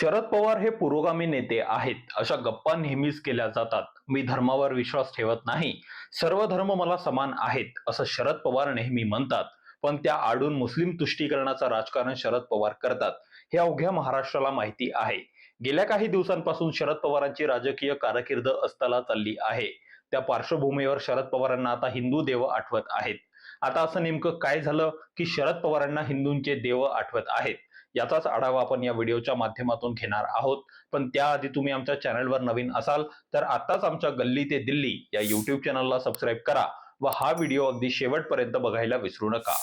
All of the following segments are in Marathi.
शरद पवार हे पुरोगामी नेते आहेत. अशा गप्पा नेहमीच केल्या जातात. मी धर्मावर विश्वास ठेवत नाही. सर्व धर्म मला समान आहेत असं शरद पवार नेहमी म्हणतात. पण त्या आडून मुस्लिम तुष्टीकरणाचं राजकारण शरद पवार करतात. हे अवघ्या महाराष्ट्राला माहिती आहे. गेल्या काही दिवसांपासून शरद पवारांची राजकीय कारकीर्द अस्ताला चालली आहे. त्या पार्श्वभूमीवर शरद पवारांना आता हिंदू देव आठवत आहेत. आता असं नेमकं काय झालं की शरद पवारांना हिंदूंचे देव आठवत आहेत? याचाच आढावा आपण या व्हिडिओच्या माध्यमातून घेणार आहोत. पण त्याआधी तुम्ही आमच्या चॅनलवर नवीन असाल तर आताच आमच्या गल्ली ते दिल्ली या युट्यूब चॅनलला सबस्क्राईब करा व हा व्हिडिओ अगदी शेवटपर्यंत बघायला विसरू नका.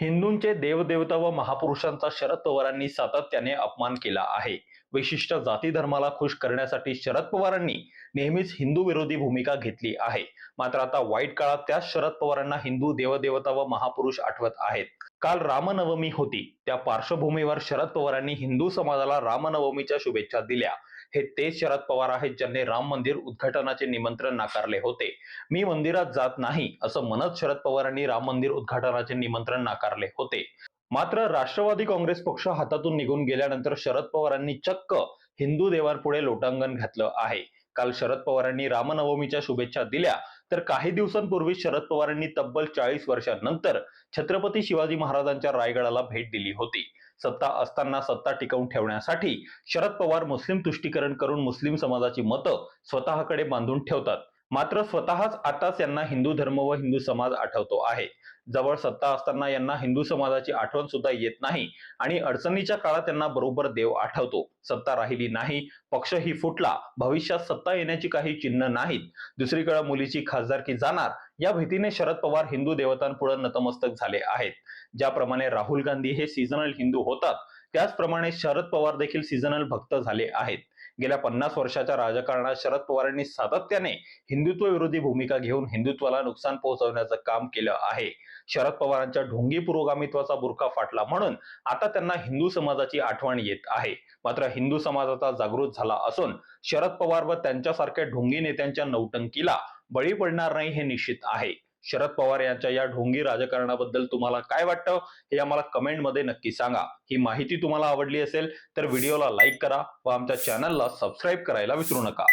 हिंदूंचे देवदेवता व महापुरुषांचा शरद पवारांनी सातत्याने अपमान केला आहे. विशिष्ट जाती धर्माला खुश करण्यासाठी शरद पवारांनी नेहमीच हिंदू विरोधी भूमिका घेतली आहे. मात्र आता वाईट काळात त्याच शरद पवारांना हिंदू देवदेवता व महापुरुष आठवत आहेत. काल रामनवमी होती. त्या पार्श्वभूमीवर शरद पवारांनी हिंदू समाजाला रामनवमीच्या शुभेच्छा दिल्या. हे तेच शरद पवार आहेत ज्यांनी राम मंदिर उद्घाटनाचे निमंत्रण नाकारले होते. मी मंदिरात जात नाही असं म्हणत शरद पवारांनी राम मंदिर उद्घाटनाचे निमंत्रण नाकारले होते. मात्र राष्ट्रवादी काँग्रेस पक्ष हातातून निघून गेल्यानंतर शरद पवारांनी चक्क हिंदू देवांपुढे लोटांगण घातलं आहे. काल शरद पवारांनी रामनवमीच्या शुभेच्छा दिल्या. तर काही दिवसांपूर्वी शरद पवारांनी तब्बल चाळीस वर्षांनंतर छत्रपती शिवाजी महाराजांच्या रायगडाला भेट दिली होती. सत्ता असताना सत्ता टिकवून ठेवण्यासाठी शरद पवार मुस्लिम तुष्टीकरण करून मुस्लिम समाजाची मतं स्वतःकडे बांधून ठेवतात. मात्र स्वतःच आताच यांना हिंदू धर्म व हिंदू समाज आठवतो आहे. जवळ सत्ता असताना यांना हिंदू समाजाची आठवण सुद्धा येत नाही आणि अडचणीच्या काळात त्यांना बरोबर देव आठवतो. सत्ता राहिली नाही पक्षही फुटला भविष्यात सत्ता येण्याची काही चिन्ह नाहीत. दुसरीकडे मुलीची खासदारकी जाणार या भीतीने शरद पवार हिंदू देवतांपुढे नतमस्तक झाले आहेत. ज्याप्रमाणे राहुल गांधी हे सीझनल हिंदू होतात त्याचप्रमाणे शरद पवार देखील सीझनल भक्त झाले आहेत. गेल्या पन्नास वर्षाच्या राजकारणात शरद पवारांनी सातत्याने हिंदुत्व विरोधी भूमिका घेऊन हिंदुत्वाला नुकसान पोहोचवण्याचं काम केलं आहे. शरद पवारांच्या ढोंगी पुरोगामित्वाचा बुरखा फाटला म्हणून आता त्यांना हिंदू समाजाची आठवण येत आहे. मात्र हिंदू समाजाचा जागृत झाला असून शरद पवार व त्यांच्यासारख्या ढोंगी नेत्यांच्या नौटंकीला बळी पडणार नाही हे निश्चित आहे. शरद पवार यांच्या या ढोंगी राजकारणाबद्दल तुम्हाला काय वाटतं? हे आम्हाला कमेंटमध्ये नक्की सांगा. ही माहिती तुम्हाला आवडली असेल तर व्हिडिओला लाईक करा व आमच्या चॅनलला सबस्क्राईब करायला विसरू नका.